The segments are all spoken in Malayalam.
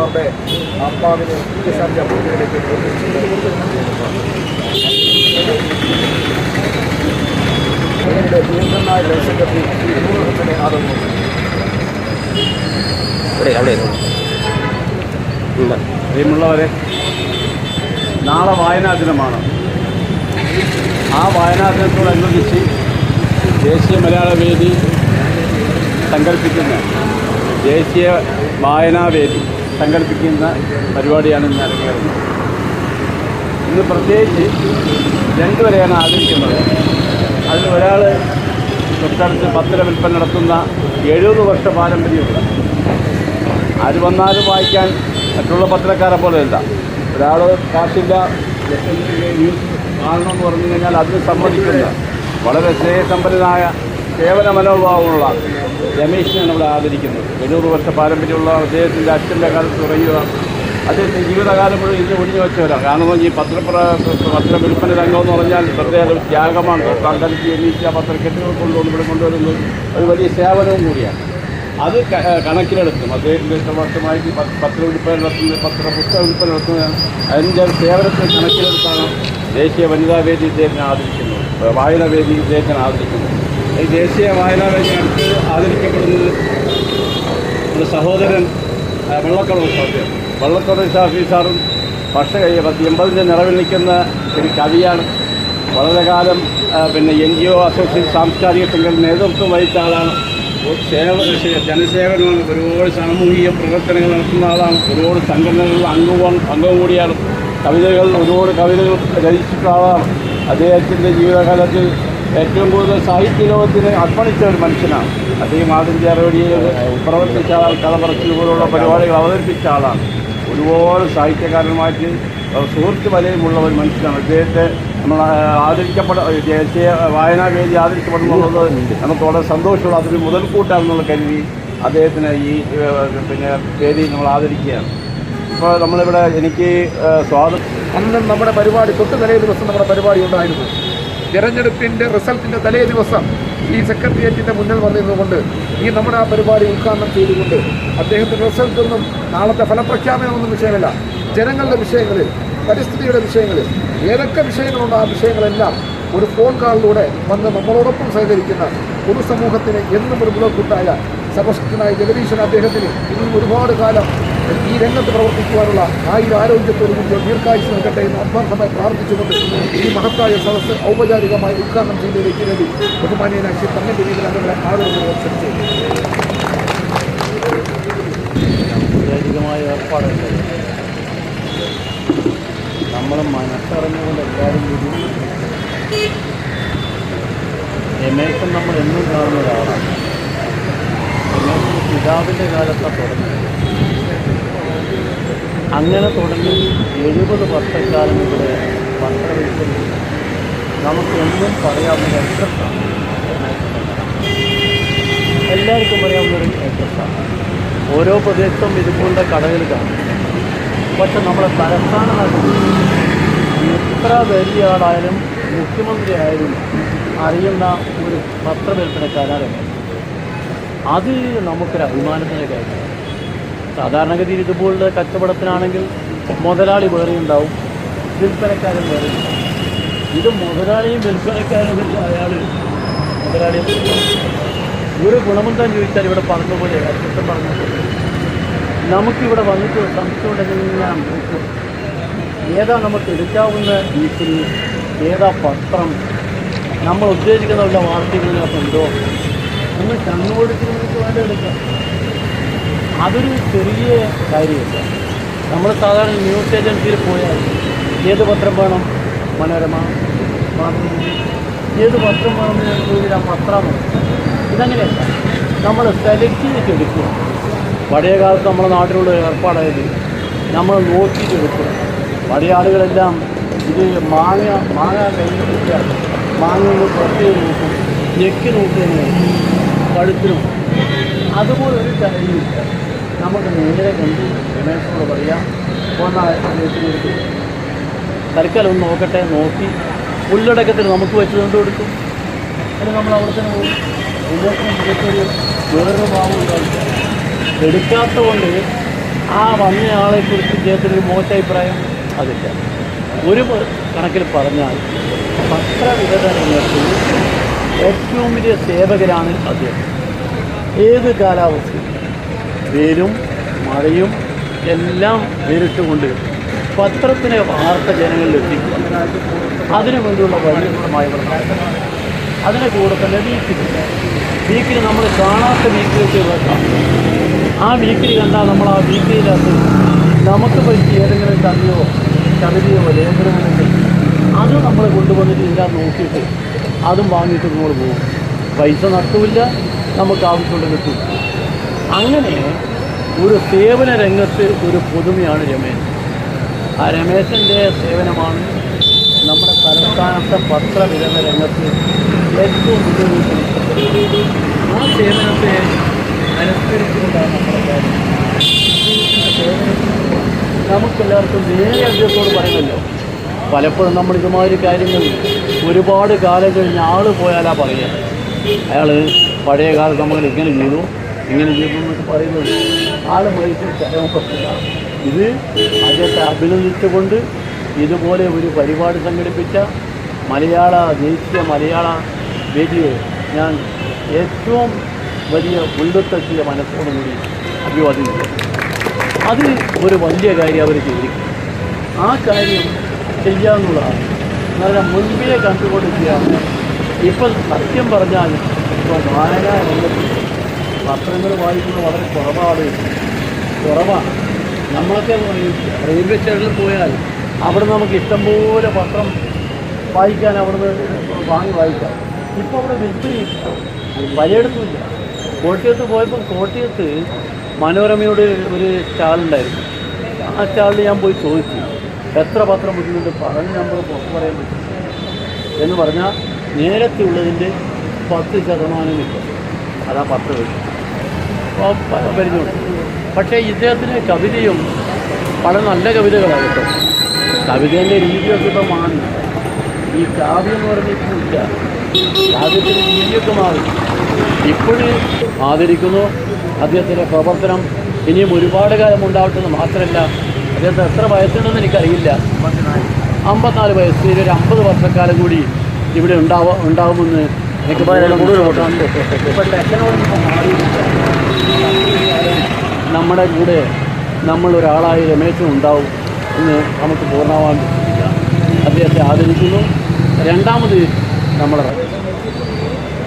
സഹോദരന്മാരുടെ ആത്മാവിനെ നിത്യശാന്തി അഭിവൃദ്ധിയിലേക്ക് ഇരുന്നൂറ് ആദർന്നു അവിടെ. അവിടെ പ്രിയമുള്ളവരെ നാളെ വായനാ ദിനമാണ്. ആ വായനാ ദിനത്തോടനുബന്ധിച്ച് ദേശീയ മലയാള വേദി സങ്കല്പിക്കുന്ന. ദേശീയ വായനാവേദി സങ്കല്പിക്കുന്ന പരിപാടിയാണ് ഇന്ന് അരങ്ങേറുന്നത്. ഇന്ന് പ്രത്യേകിച്ച് രണ്ടുപേരെയാണ് ആദരിക്കുന്നത് അതിൽ ഒരാൾ തൊട്ടടുത്ത് പത്തര വിൽപ്പന നടത്തുന്ന എഴുപത് വർഷ പാരമ്പര്യമുള്ള ആര് വന്നാലും വായിക്കാൻ മറ്റുള്ള പത്രക്കാരെ പോലെയല്ല. ഒരാൾ കാശില്ല ന്യൂസ് കാണണമെന്ന് പറഞ്ഞു കഴിഞ്ഞാൽ അതിന് സമ്മതിക്കുന്ന വളരെ സ്നേഹസമ്പന്നനായ സേവന മനോഭാവമുള്ള രമേശിനെയാണ് ഇവിടെ ആദരിക്കുന്നത് എഴുപത് വർഷ പാരമ്പര്യമുള്ള അദ്ദേഹത്തിന്റെ അച്ഛന്റെ കാലത്ത് തുടങ്ങിയ അദ്ദേഹത്തിന്റെ ജീവിതകാലം മുഴുവൻ ഇന്ന് ഒഴിഞ്ഞു വെച്ചവരാണ് കാരണം ഈ പത്രപ്ര പത്ര വിൽപ്പന രംഗം എന്ന് പറഞ്ഞാൽ പ്രത്യേക ത്യാഗമാണ്. എണീച്ച് ആ പത്രക്കെട്ടുകൾ കൊണ്ടുവന്ന് ഇവിടെ കൊണ്ടുവരുന്നത് ഒരു വലിയ സേവനവും കൂടിയാണ്. അത് കണക്കിലെടുക്കും. അദ്ദേഹത്തിന്റെ ഇഷ്ടപക്ഷമായിട്ട് പത്ര പത്ര വിൽപ്പന നടത്തുന്നത് പത്ര പുസ്തക വിൽപ്പന നടത്തുന്നത് അതിന്റെ സേവനത്തെ കണക്കിലെടുത്താണ് ദേശീയ വനിതാ വേദി ഇദ്ദേഹത്തിനെ ആദരിക്കുന്നത്. വായനാ വേദി ഇദ്ദേഹത്തിനെ ആദരിക്കുന്നത്. ഈ ദേശീയ വായനാ വേദി അടുത്ത് ആദരിക്കപ്പെടുന്നത് ഒരു സഹോദരൻ വെള്ളക്കടവ് സാഫിയാണ് വെള്ളക്കടവ് ഷാഫി സാറും പക്ഷേ പത്തി എൺപതിന്റെ നിറവിൽ നിൽക്കുന്ന ഒരു കവിയാണ്. വളരെ കാലം പിന്നെ എൻ ജി ഒ അസോസിയേഷൻ സാംസ്കാരിക സംഘടന നേതൃത്വം വഹിച്ച ആളാണ്. സേവ ജനസേവനമാണ്. ഒരുപാട് സാമൂഹിക പ്രവർത്തനങ്ങൾ നടത്തുന്ന ആളാണ്. ഒരുപാട് സംഘടനകളിൽ അംഗവും അംഗവും കൂടിയാണ്. കവിതകൾ ഒരുപാട് കവിതകൾ രചിച്ചിട്ടുള്ള ആളാണ്. അദ്ദേഹത്തിന്റെ ജീവിതകാലത്ത് ഏറ്റവും കൂടുതൽ സാഹിത്യ ലോകത്തിന് അർപ്പണിച്ച ഒരു മനുഷ്യനാണ്. അദ്ദേഹം ആദിത്യ റേഡിയോയിൽ പ്രവർത്തിച്ച ആൾ കഥ പോലുള്ള പരിപാടികൾ അവതരിപ്പിച്ച ആളാണ്. ഒരുപാട് സാഹിത്യകാരന്മാർക്ക് സുഹൃത്ത് വലയമുള്ള ഒരു മനുഷ്യനാണ്. അദ്ദേഹത്തെ നമ്മൾ ആദരിക്കപ്പെട ദേശീയ വായനാവേദി ആദരിക്കപ്പെടുന്നുള്ളത് നമുക്ക് വളരെ സന്തോഷമുള്ള അതൊരു മുതൽക്കൂട്ടാണെന്നുള്ള കരുതി അദ്ദേഹത്തിന് ഈ പിന്നെ വേദി നമ്മൾ ആദരിക്കുകയാണ്. ഇപ്പോൾ നമ്മളിവിടെ എനിക്ക് സ്വാതന്ത്ര്യം അന്ന് നമ്മുടെ പരിപാടി തൊട്ട് നിലയിൽ ദിവസം നമ്മുടെ പരിപാടി ഉണ്ടായിരുന്നു. തെരഞ്ഞെടുപ്പിന്റെ റിസൾട്ടിന്റെ തലേ ദിവസം ഈ സെക്രട്ടേറിയറ്റിന്റെ മുന്നിൽ വന്നിരുന്നുകൊണ്ട് ഈ നമ്മുടെ ആ പരിപാടി ഉദ്ഘാടനം ചെയ്തുകൊണ്ട് അദ്ദേഹത്തിന്റെ റിസൾട്ടൊന്നും നാളത്തെ ഫലപ്രഖ്യാപനമൊന്നും വിഷയമല്ല. ജനങ്ങളുടെ വിഷയങ്ങളിൽ പരിസ്ഥിതിയുടെ വിഷയങ്ങളിൽ ഏതൊക്കെ വിഷയങ്ങളുണ്ടോ ആ വിഷയങ്ങളെല്ലാം ഒരു ഫോൺ കാളിലൂടെ വന്ന് നമ്മളോടൊപ്പം സഹകരിക്കുന്ന പൊതുസമൂഹത്തിന് എന്നും ഒരു മുതൽക്കൂട്ടായ സമസ്തനായ ജഗദീശൻ അദ്ദേഹത്തിന് ഇനിയും ഒരുപാട് കാലം ഈ രംഗത്ത് പ്രവർത്തിക്കുവാനുള്ള ആയിരം ആരോഗ്യത്തോടു കൂടിയ ദീർഘായുസ് നൽകട്ടെ എന്ന് ആത്മാർത്ഥമായി പ്രാർത്ഥിച്ചുകൊണ്ട് ഈ മഹത്തായ സദസ്സ് ഔപചാരികമായി ഉദ്ഘാടനം ചെയ്തതിലേക്ക് വേണ്ടി ബഹുമാനീയനാക്ഷി ശ്രീ തങ്ങളുടെ രീതിയിൽ അവരുടെ ആദരവ് ക്ഷണിച്ചു നമ്മൾ മനസ്സറിഞ്ഞുകൊണ്ട് എല്ലാവരും കൂടി രമേശൻ നമ്മൾ എന്നും കാണുന്ന ഒരാളാണ് രമേശൻ പിതാവിന്റെ കാലത്താണ് തുടങ്ങി അങ്ങനെ തുടങ്ങി എഴുപത് വർഷക്കാലം ഇവിടെ പത്രവിൽക്കുന്നു നമുക്ക് എന്നും പറയാവുന്ന എക്സസ്സാണ് എല്ലാവർക്കും പറയാവുന്നൊരു എക്സസ്സാണ് ഓരോ പ്രദേശത്തും ഇതുപോലെ കടകൾ കാണും. പക്ഷെ നമ്മളെ തലസ്ഥാന നഗരത്തിൽ എത്ര വലിയ ആളായാലും മുഖ്യമന്ത്രി ആയാലും അറിയുന്ന ഒരു പത്രവിൽപ്പനക്കാരാണ് അത് നമുക്കൊരു അഭിമാനത്തിന്റെ കാര്യമാണ് സാധാരണഗതിയിൽ ഇതുപോലുള്ള കച്ചവടത്തിനാണെങ്കിൽ മുതലാളി വേറെ ഉണ്ടാവും വിൽപ്പനക്കാരൻ വേറെ ഇത് മുതലാളിയും വിൽപ്പനക്കാരും അയാൾ മുതലാളിയെ ഒരു ഗുണമെന്താന്ന് ചോദിച്ചാൽ ഇവിടെ പറഞ്ഞ പോലെ അച്ഛൻ പോലെ നമുക്കിവിടെ വന്നിട്ട് സംശയമുണ്ടെങ്കിൽ ഞാൻ നോക്കും. ഏതാ നമുക്ക് എടുക്കാവുന്ന വീട്ടിൽ ഏതാ പത്രം നമ്മൾ ഉദ്ദേശിക്കുന്ന വല്ല ഉണ്ടോ? നമ്മൾ കണ്ണുകൊടുക്കുന്നതിന് വേണ്ട എടുക്കാം. അതൊരു ചെറിയ കാര്യമല്ല. നമ്മൾ സാധാരണ ന്യൂസ് ഏജൻസിയിൽ പോയാൽ ഏത് പത്രം വേണം? മനോരമ ഏത് പത്രം വേണമെന്ന് ചോദിച്ചാൽ ആ പത്രം. ഇതങ്ങനെയല്ല. നമ്മൾ സെലക്ട് ചെയ്തിട്ട് എടുക്കുക പഴയ കാലത്ത് നമ്മുടെ നാട്ടിലുള്ള ഏർപ്പാടായത് നമ്മൾ നോക്കിയിട്ടെടുക്കുക പഴയ ആളുകളെല്ലാം ഇത് മാങ്ങ മാങ്ങ കഴിഞ്ഞിട്ട് മാങ്ങ പുറത്തു നോക്കും. ഞെക്കി നോക്കുന്നു കഴുത്തിനും അതുപോലെ ഒരു കാര്യമില്ല നമുക്ക് നേരെ കണ്ട്. രമേശനോട് പറയാം ഒന്നായിട്ട് തൽക്കാലം ഒന്ന് നോക്കട്ടെ നോക്കി. ഉള്ളടക്കത്തിൽ നമുക്ക് വെച്ച് കൊണ്ട് കൊടുക്കും എന്നിട്ട് നമ്മൾ അവിടെ തന്നെ പോകും രമേശന് മികച്ചൊരു വേറൊരു ഭാവം എടുക്കാത്ത കൊണ്ട് ആ വന്നയാളെ കുറിച്ച് ഇദ്ദേഹത്തിനൊരു മോശ അഭിപ്രായം അതില്ല. ഒരു കണക്കിൽ പറഞ്ഞാൽ പത്രവിതരണത്തിൽ ഏറ്റവും വലിയ സേവകരാണ് അദ്ദേഹം. ഏത് കാലാവസ്ഥയും വേരും മഴയും എല്ലാം നേരിട്ടുകൊണ്ട് പത്രത്തിനെ വാർത്ത ജനങ്ങളിൽ എത്തിക്കുക അതിനു വേണ്ടിയുള്ള വഴിയുമായ പ്രവർത്തനം അതിന്റെ കൂടെ തന്നെ വീക്കിൽ വീക്കിൽ നമ്മൾ കാണാത്ത വീക്കിലേക്ക് വെക്കാം ആ വീക്കിൽ കണ്ടാൽ നമ്മൾ ആ വീക്കിലകത്ത് നമുക്ക് പറ്റിയ ഏതെങ്കിലും കവിയോ കവിതയോ ലേഖനമുണ്ടെങ്കിൽ അത് നമ്മൾ കൊണ്ടുവന്നിട്ട് ഇതിനകത്ത് നോക്കിയിട്ട് അതും വാങ്ങിയിട്ട് നമ്മൾ പോകും. പൈസ നഷ്ടമില്ല നമുക്ക് ആവശ്യമുണ്ട് കിട്ടും. അങ്ങനെ ഒരു സേവന രംഗത്ത് ഒരു പുതുമയാണ് രമേശ് ആ രമേശന്റെ സേവനമാണ് നമ്മുടെ തലസ്ഥാനത്തെ പത്രവിതരണ രംഗത്ത് ഏറ്റവും മുന്നിൽ ആ സേവനത്തെ അനുസരിച്ചുകൊണ്ടാണ് നമ്മുടെ കാര്യം. നമുക്കെല്ലാവർക്കും നേരെ അദ്ദേഹത്തോട് പറയുമല്ലോ പലപ്പോഴും നമ്മൾ ഇതുമാതിരി കാര്യങ്ങൾ ഒരുപാട് കാലം കഴിഞ്ഞ് ആൾ പോയാലാ പറയുക. അയാൾ പഴയ കാലത്ത് നമ്മൾ ഇങ്ങനെ ചെയ്തു ഇങ്ങനെ ചെയ്തു എന്നൊക്കെ പറയുന്നത് ആൾ മരിച്ചിട്ട് ഇത് അദ്ദേഹത്തെ അഭിനന്ദിച്ചുകൊണ്ട് ഇതുപോലെ ഒരു പരിപാടി സംഘടിപ്പിച്ച മലയാള ദേശീയ മലയാള വേദിയെ ഞാൻ ഏറ്റവും വലിയ ഉള്ളത്തെത്തിയ മനസ്സോടും കൂടി അഭിവാദ്യം അത് ഒരു വലിയ കാര്യം അവർ ചെയ്തിരിക്കും ആ കാര്യം ചെയ്യാന്നുള്ളതാണ്. നല്ല മുൻപേ കണ്ടുകൊണ്ടിരിക്കുകയാണ്. ഇപ്പം സത്യം പറഞ്ഞാൽ ഇപ്പോൾ വായന രംഗത്ത് പത്രങ്ങൾ വായിക്കുന്നത് വളരെ കുറവാണ്. കുറവാണ്. നമ്മളൊക്കെ റെയിൽവേ സ്റ്റേഷനിൽ പോയാൽ അവിടെ നമുക്ക് ഇഷ്ടംപോലെ പത്രം വായിക്കാൻ അവിടുന്ന് വാങ്ങി വായിക്കാം. ഇപ്പോൾ അവിടെ വിൽപ്പനയില്ല പലയിടത്തുമില്ല കോട്ടയത്ത് പോയപ്പോൾ കോട്ടയത്ത് മനോരമയുടെ ഒരു സ്റ്റാളുണ്ടായിരുന്നു. ആ സ്റ്റാളിൽ ഞാൻ പോയി ചോദിച്ചു. എത്ര പത്രം ബുദ്ധിമുട്ട് പറഞ്ഞ നമ്പർ പുറത്ത് പറയാൻ പറ്റും എന്ന് പറഞ്ഞാൽ നേരത്തെ ഉള്ളതിന്റെ പത്ത് ശതമാനം കിട്ടും. അതാ പത്ത് വരുന്നുണ്ട് പക്ഷേ ഇദ്ദേഹത്തിന് കവിതയും പല നല്ല കവിതകളാണ് കേട്ടോ. കവിതേന്റെ രീതിയൊക്കെ ഇപ്പം മാറി. ഈ കാവ്യം എന്ന് പറഞ്ഞിട്ട് ഇല്ല കാവ്യത്തിന്റെ രീതിയൊക്കെ മാറി. ഇപ്പോഴും ആദരിക്കുന്നു. അദ്ദേഹത്തിന്റെ പ്രവർത്തനം ഇനിയും ഒരുപാട് കാലം ഉണ്ടാവട്ടെന്ന് മാത്രമല്ല അദ്ദേഹത്തിന് എത്ര വയസ്സുണ്ടെന്ന് എനിക്കറിയില്ല. അമ്പത്തിനാല് വയസ്സ്. ഇനി ഒരു അമ്പത് വർഷക്കാലം കൂടി ഇവിടെ ഉണ്ടാവ ഉണ്ടാവുമെന്ന് എനിക്ക് നമ്മുടെ കൂടെ നമ്മൾ ഒരാളായി രമേശൻ ഉണ്ടാവും എന്ന് നമുക്ക് പൂർണമാവാൻ പറ്റില്ല അദ്ദേഹത്തെ ആദരിക്കുന്നു. രണ്ടാമത് നമ്മുടെ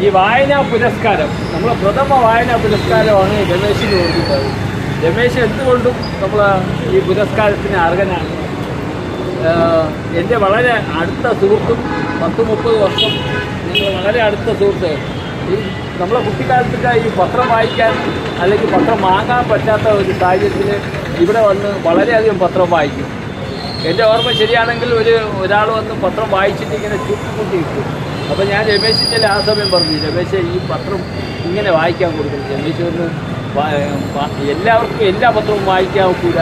ഈ വായനാ പുരസ്കാരം നമ്മളെ പ്രഥമ വായനാ പുരസ്കാരമാണ് രമേശിന് കൊടുക്കുന്നത് രമേശ് എന്തുകൊണ്ടും നമ്മൾ ഈ പുരസ്കാരത്തിന് അർഹനാണ്? എന്റെ വളരെ അടുത്ത സുഹൃത്തും പത്ത് മുപ്പത് വർഷം ഞങ്ങൾ വളരെ അടുത്ത സുഹൃത്ത്. ഈ നമ്മളെ കുട്ടിക്കാലത്തൊക്കെ ഈ പത്രം വായിക്കാൻ അല്ലെങ്കിൽ പത്രം വാങ്ങാൻ പറ്റാത്ത ഒരു സാഹചര്യത്തിൽ ഇവിടെ വന്ന് വളരെയധികം പത്രം വായിക്കും. എന്റെ ഓർമ്മ ശരിയാണെങ്കിൽ ഒരു ഒരാൾ വന്ന് പത്രം വായിച്ചിട്ട് ഇങ്ങനെ ചുട്ടുകൂട്ടിയിട്ടു അപ്പോൾ ഞാൻ രമേശിന്റെ ആ സമയം പറഞ്ഞു രമേശ് ഈ പത്രം ഇങ്ങനെ വായിക്കാൻ കൊടുക്കും രമേശ് ഒന്ന് എല്ലാവർക്കും എല്ലാ പത്രവും വായിക്കാൻ ഒക്കൂല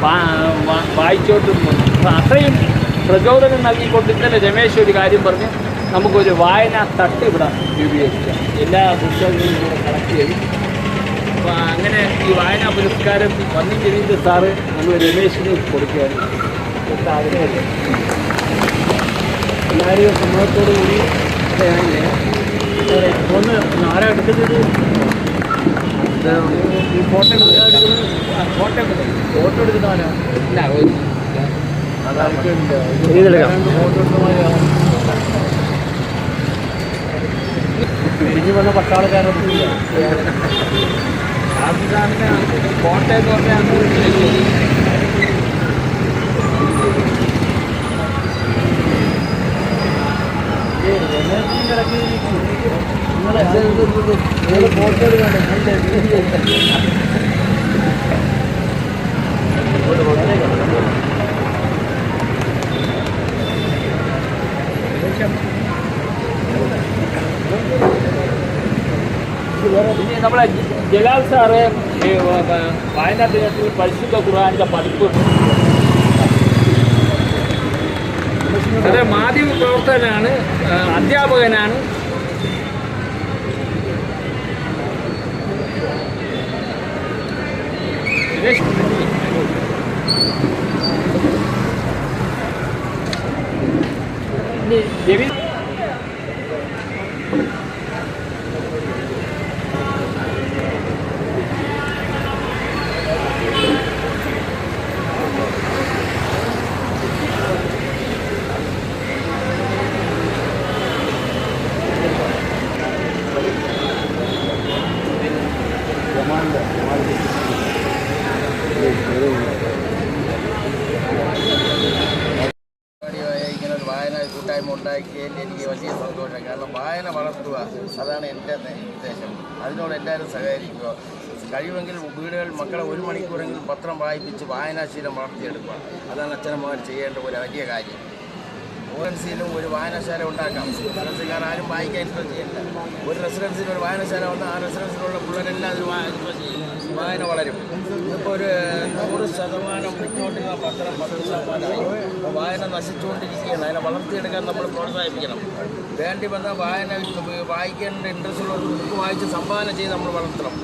വാ- വാ- വായിച്ചോട്ടും അത്രയും പ്രചോദനം നൽകിക്കൊണ്ട് ഇന്നലെ രമേശ് ഒരു കാര്യം പറഞ്ഞ്. നമുക്കൊരു വായന തട്ട് ഇവിടെ രൂപീകരിക്കാം. എല്ലാ പുസ്തകങ്ങളും കൂടെ കളക്ട് ചെയ്യും അപ്പോൾ അങ്ങനെ ഈ വായനാ പുരസ്കാരം വന്നു ജനീന്ദ്ര സാറ് നമ്മൾ രമേശിന് കൊടുക്കുകയാണ്. ഇവിടുത്തെ എല്ലാവരും സമൂഹത്തോടു കൂടി ഒന്ന് ആരാ എടുക്കുന്നത് ഫോട്ടോ ഫോട്ടോ ഫോട്ടോ എടുക്കുന്ന ആരാ? ഇല്ല ഒരു തിരിഞ്ഞു വന്ന പട്ടാളക്കാരൊന്നും ഇല്ല എന്ന് പറഞ്ഞാൽ പിന്നെ നമ്മളെ ജലാൽ സാറ് ഈ വ- വ- വായനാ ദിനത്തിൽ പരിശുദ്ധ ഖുർആാനിന്റെ പതിപ്പ്. അതെ മാധ്യമ പ്രവർത്തകനാണ് അധ്യാപകനാണ് രമേശ് ഇനി രവി പരിപാടിയായ ഇങ്ങനെ ഒരു വായന കൂട്ടായ്മ ഉണ്ടാക്കിയതിൽ എനിക്ക് വലിയ സന്തോഷം കാരണം വായന വളർത്തുക അതാണ് എന്റെ ഉദ്ദേശം. അതിനോട് എല്ലാവരും സഹകരിക്കുക. കഴിവെങ്കിൽ വീടുകളിൽ മക്കളെ ഒരു മണിക്കൂറെങ്കിലും പത്രം വായിപ്പിച്ച് വായനാശീലം വളർത്തിയെടുക്കുക. അതാണ് അച്ഛനമ്മമാർ ചെയ്യേണ്ട ഒരു വലിയ കാര്യം. റെസിഡൻസിയിലും ഒരു വായനശാല ഉണ്ടാക്കാം. റെസിഡൻസിക്കാർ ആരും വായിക്കാൻ ഇൻട്രസ്റ്റ് ചെയ്യില്ല ഒരു റെസിഡൻസിൽ ഒരു വായനശാല വന്നാൽ ആ റെസിഡൻസിലുള്ള പിള്ളേരെല്ലാം അതിൽ വായന വളരും. ഇപ്പോൾ ഒരു നൂറ് ശതമാനം മുന്നോട്ടുള്ള പത്രം പത്ത് ശതമാനമായി വായന നശിച്ചുകൊണ്ടിരിക്കുകയാണ്. അതിനെ വളർത്തിയെടുക്കാൻ നമ്മൾ പ്രോത്സാഹിപ്പിക്കണം. വേണ്ടി വന്നാൽ വായന വായിക്കേണ്ട ഇൻട്രസ്റ്റ് ഉള്ള ബുക്ക് വായിച്ച് സംഭാവന ചെയ്ത് നമ്മൾ വളർത്തണം.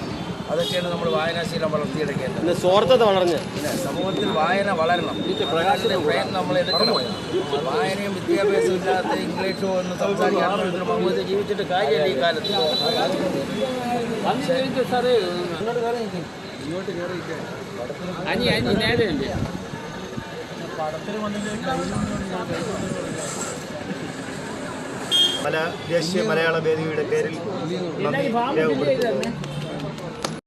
അതൊക്കെയാണ് നമ്മൾ വായനാശീലം വളർത്തിയെടുക്കേണ്ടത്. പിന്നെ സ്വാർത്ഥത വളർന്ന്. പിന്നെ സമൂഹത്തിൽ വായന വളരണം. പ്രകാശത്തിന്റെ പ്രയത്നം നമ്മൾ എടുക്കണം വായനയും വിദ്യാഭ്യാസവും ഇല്ലാത്ത ഇംഗ്ലീഷോ എന്ന് സംസാരിക്കാൻ സമൂഹത്തിൽ ജീവിച്ചിട്ട് കാര്യമില്ല ഈ കാലത്ത്. പല ദേശീയ മലയാള വേദിയുടെ പേരിൽ നന്ദി രേഖപ്പെടുത്തുന്നു.